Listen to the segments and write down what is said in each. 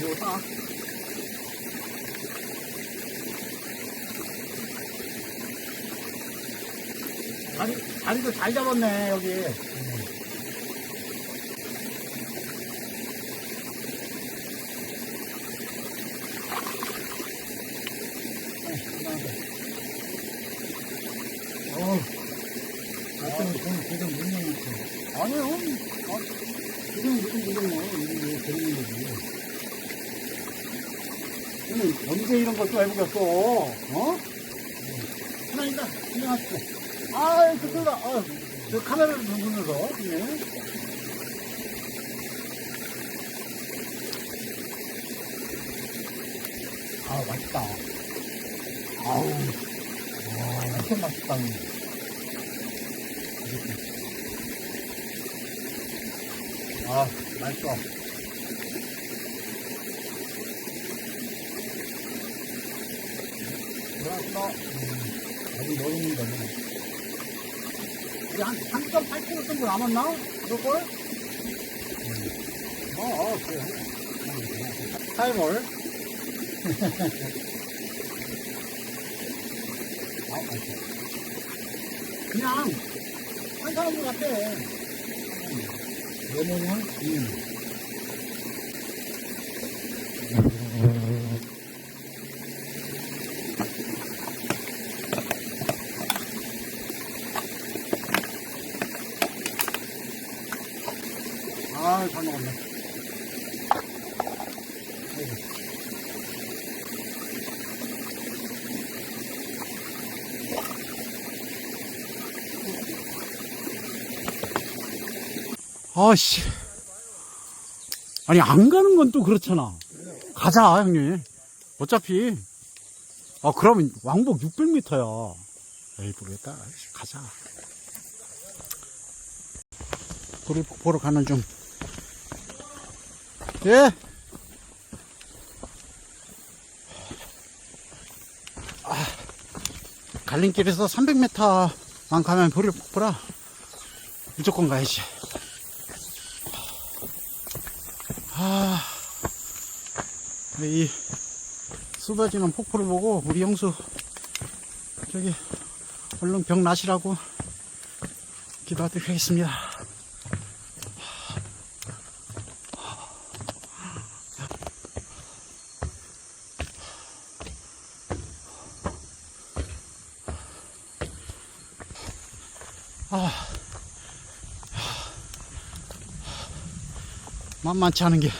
이거 따. 다리, 다리도 잘 잡았네, 여기. 어, 어떤 돈 지금? 아니요. 지금 무슨 지금요? 이게 재밌는 거지. 오늘 언제 이런 걸또 해보겠어? 어? 하나인가? 진행하시고. 아이, 그쪽다. 아, 저 카메라를 보면서. 네. 아, 맛있다. 아우, 와, 엄청 맛있다. 아, 맛있어. 어왔어. 아직 모르는 거네. 우리 한 3.8kg 정도 남았나? 그럴걸? 어, 어, 그래. 타이머를. 아. 그냥, 한 사람들 같아. 레몬은? 음. 아씨. 아니, 안 가는 건 또 그렇잖아. 가자, 형님. 어차피. 아, 그러면 왕복 600m야. 에이, 모르겠다. 가자. 불을 보러 가는 중. 예? 아, 갈림길에서 300m만 가면 불을 보라. 무조건 가야지. 아, 이 쏟아지는 폭포를 보고 우리 형수 저기 얼른 병 나시라고 기도하도록 하겠습니다. 아, 만만치 않은 게.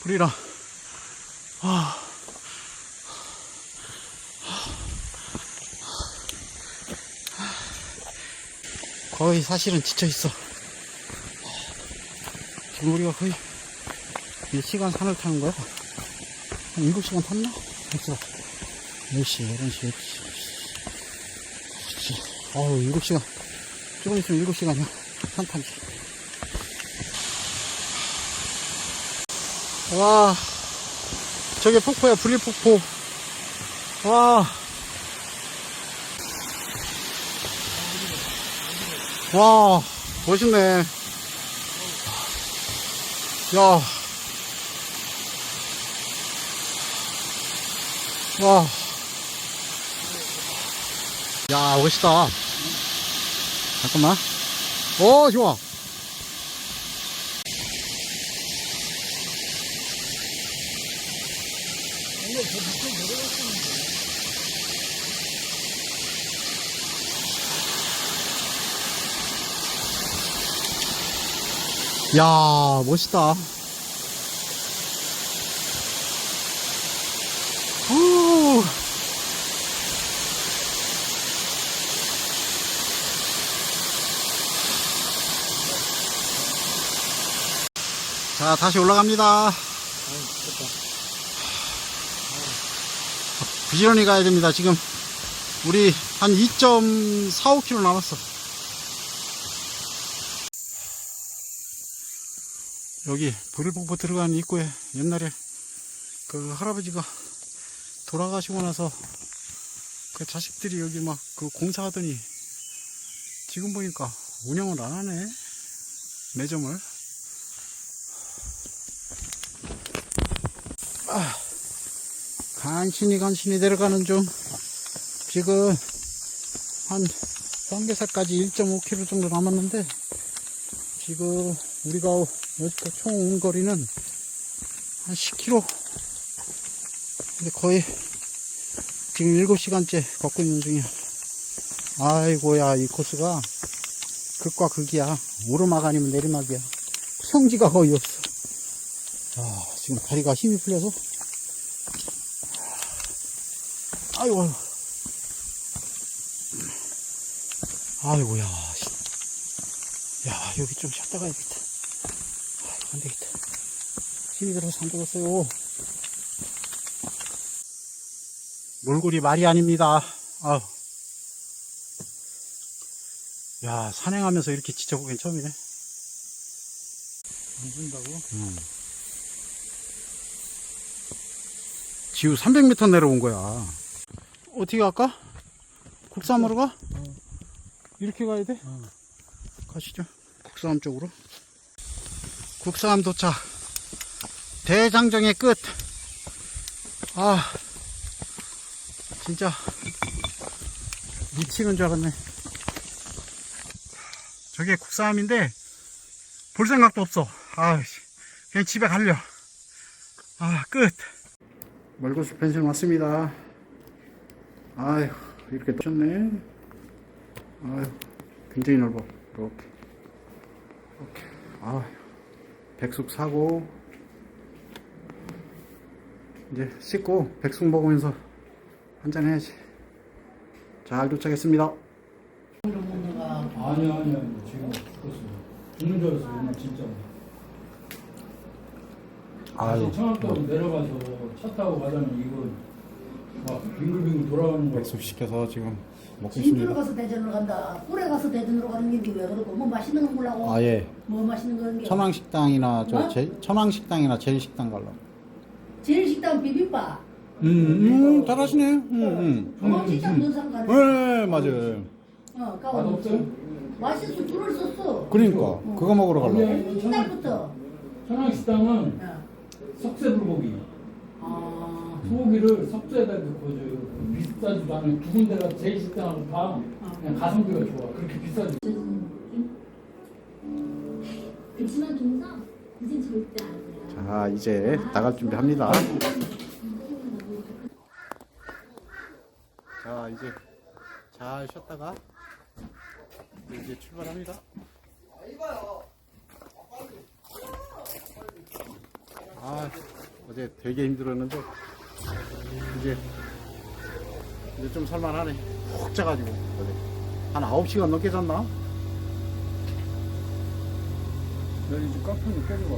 불이라. 아. 거의 사실은 지쳐 있어. 지금 우리가 거의 몇 시간 산을 타는 거야? 한 7시간 탔나? 됐어. 10시, 11시, 12시. 어우, 7시간. 조금 있으면 7시간이야. 산 타기. 와, 저게 폭포야, 분리폭포. 와. 와, 멋있네. 야. 와. 야, 멋있다. 잠깐만. 오, 좋아. 야, 멋있다. 자, 다시 올라갑니다. 부지런히 가야 됩니다. 지금 우리 한 2.45km 남았어. 여기 보릴폭포 들어가는 입구에 옛날에 그 할아버지가 돌아가시고 나서 그 자식들이 여기 막 그 공사하더니 지금 보니까 운영을 안 하네. 매점을. 간신히 간신히 내려가는 중. 지금 한 성게사까지 1.5km 정도 남았는데 지금 우리가 여기까지 총 온 거리는 한 10km. 근데 거의 지금 7시간째 걷고 있는 중이야. 아이고야, 이 코스가 극과 극이야. 오르막 아니면 내리막이야. 평지가 거의 없어. 자, 지금 다리가 힘이 풀려서. 아이고, 아이고. 아이고야. 씨. 야, 여기 좀 쉬었다 가야겠다. 아, 안 되겠다. 힘이 들어서 안 되겠어요. 몰골이 말이 아닙니다. 아우. 야, 산행하면서 이렇게 지쳐보긴 처음이네. 안 준다고? 음. 지우 300m 내려온 거야. 어떻게 갈까? 국삼으로 가? 이렇게 가야 돼? 어. 가시죠. 국삼 쪽으로. 국삼 도착. 대장정의 끝. 아, 진짜 미치는 줄 알았네. 저게 국삼인데 볼 생각도 없어. 아, 씨. 그냥 집에 갈려. 아, 끝. 멀고수 펜션 왔습니다. 아휴, 이렇게 떴네. 아휴, 굉장히 넓어. 이렇게. 이렇게. 아휴, 백숙 사고, 이제 씻고 백숙 먹으면서 한잔 해야지. 잘 도착했습니다. 아니 아니 아니 지금 죽었어. 죽는 줄 알았어 오늘 진짜. 아유, 청학도 내려가서 차 타고 가자면 이거 막 빙글빙글 돌아가는 거. 백숙 시켜서 지금 먹고 진주로 있습니다. 가서 대전으로 간다. 꿀에 가서 대전으로 가는 게 왜 그러고 뭐 맛있는 거 먹으려고? 아, 예. 뭐 맛있는 거 그런 게? 천왕식당이나 저 어? 제, 천왕식당이나 제일식당 갈라. 제일 식당 비빔밥. 음, 음, 잘하시네. 음, 음. 공항 식당 논산 가는. 네, 맞아요. 어, 까워. 맛없어요? 맛있어 줄을 썼어. 그러니까 그거 먹으러 갈라. 이날부터. 천왕식당은 어. 석쇠 불고기. 아. 소고기를 석쇠에다 넣고 줘요. 비싸지도 않아요. 두 군데가 제일 식당하고 다 그냥 가성비가 좋아. 그렇게 비싸지. 그렇지만 동상 그진 절대 안 돼요. 자, 이제 나갈 준비합니다. 자, 이제 잘 쉬었다가 이제 출발합니다. 아, 어제 되게 힘들었는데 이제 이제 좀 살만하네. 푹 자가지고 어제 한 9시간 넘게 잤나? 내 이제 깍두기 때려봐.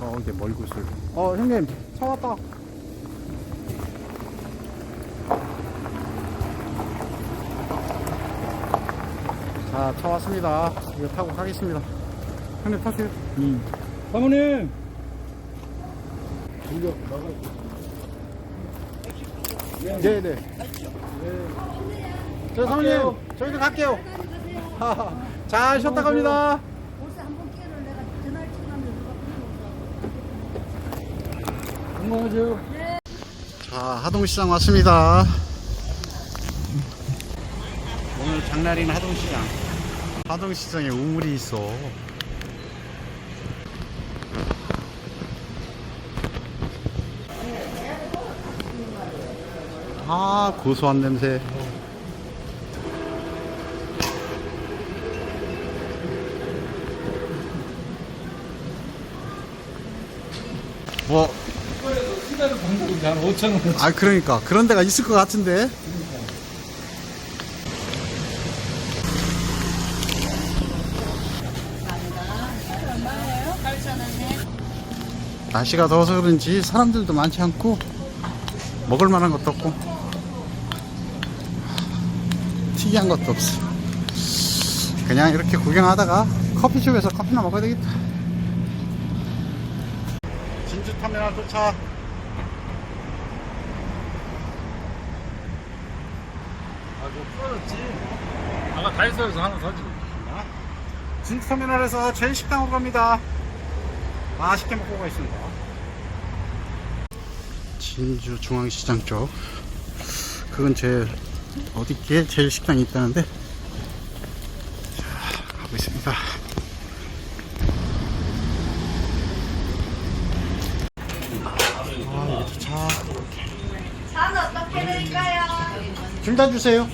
어, 이제 멀구슬. 어, 형님, 차 왔다. 자, 차 왔습니다. 이거 타고 가겠습니다. 형님 타세요. 응. 사모님. 돌려 나가. 네네. 네. 저 사모님, 저희도 갈게요. 잘 쉬었다 갑니다. 건강하세요. 자, 하동시장 왔습니다. 오늘 장날인 하동시장. 하동시장에 우물이 있어. 아, 고소한 냄새. 뭐, 시간을 방송이 한 5천 원. 아 그러니까 그런 데가 있을 것 같은데 날씨가 더워서 그런지 사람들도 많지 않고 먹을 만한 것도 없고 특이한 것도 없어 그냥 이렇게 구경하다가 커피숍에서 커피나 먹어야 되겠다 진주터미널 도착 풀어졌지. 아까 다이소에서 하나 사지. 진터미널에서 제일 식당으로 갑니다. 맛있게 먹고 가겠습니다. 진주 중앙시장 쪽. 그건 제 어디께 제일 식당이 있다는데. 자, 가고 있습니다. 아, 여기도 차. 차는 어떻게 드릴까요? 둘다 주세요.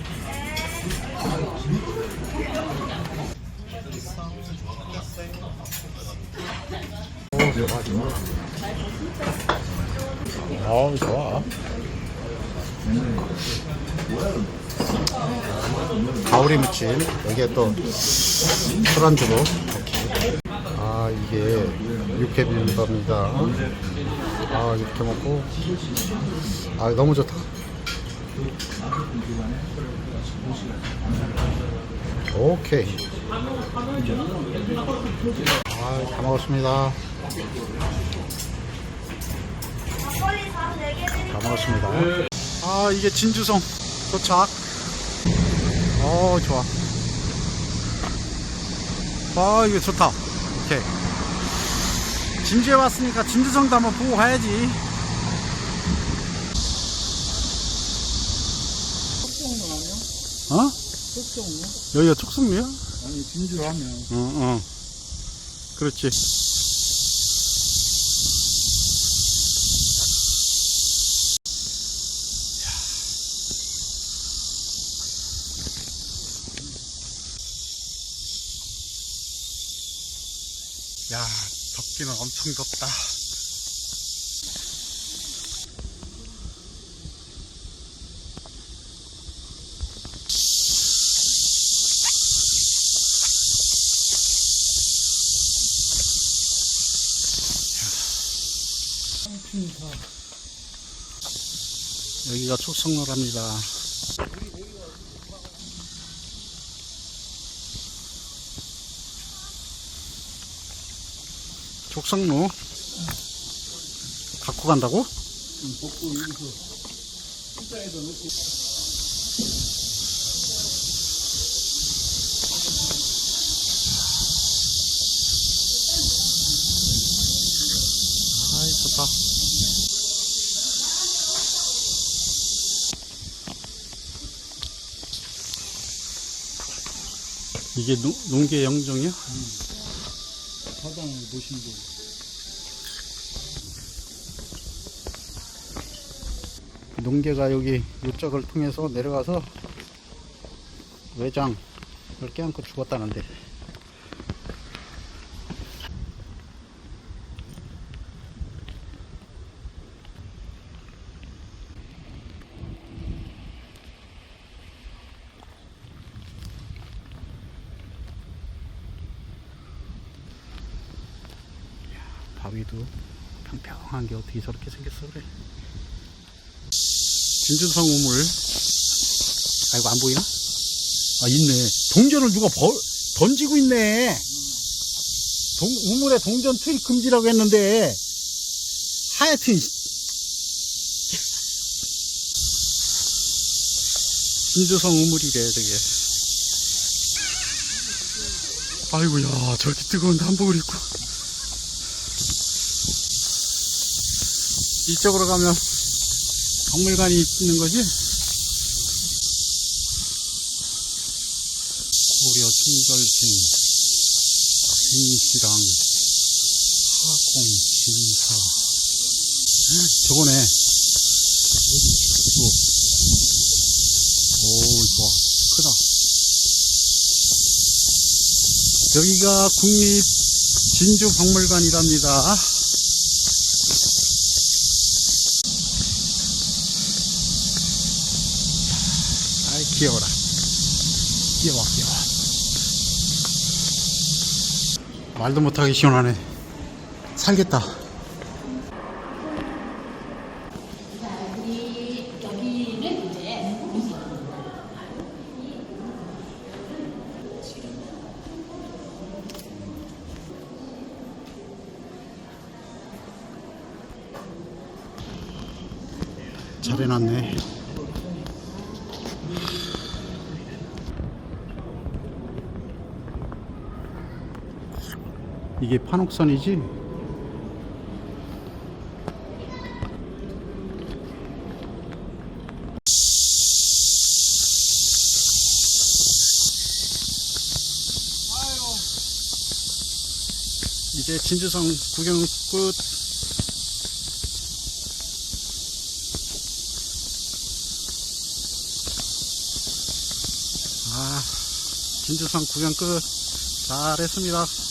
어우, 좋아. 가오리 무침. 여기에 또 술안주로. 아, 이게 육회 비빔밥입니다. 아, 이렇게 먹고. 아, 너무 좋다. 오케이. 아, 다 먹었습니다. 막걸리 4, 4개 드릴게요. 다 먹었습니다. 아, 이게 진주성 도착. 어, 좋아. 아, 이거 좋다. 오케이. 진주에 왔으니까 진주성도 한번 보고 가야지. 어? 여기가 촉성리야? 아니 진주 하면 어, 어. 그렇지. 야, 덥기는 엄청 덥다. 여기가 촉성로랍니다. 촉성로 갖고 간다고? 아이 좋다. 이게 농, 농계 영종이야? 사당을 모신도 농계가 여기 요쪽을 통해서 내려가서 외장을 깨안고 죽었다는데 바위도 평평한 게 어떻게 저렇게 생겼어 그래? 진주성 우물. 아이고 안 보이나? 아 있네. 동전을 누가 벌, 던지고 있네. 동, 우물에 동전 투입 금지라고 했는데. 하여튼 진주성 우물이래 저게. 아이고야 저렇게 뜨거운데 한복을 입고 이쪽으로 가면 박물관이 있는 거지? 고려 충절신 진시랑 하공 진사. 저거네. 오, 오 좋아. 크다. 여기가 국립 진주박물관이랍니다 아이 귀여워라 귀여워 귀여워 말도 못하게 시원하네. 살겠다. 잘 해놨네 이게 판옥선이지? 이제 진주성 구경 끝. 아, 진주성 구경 끝. 잘했습니다.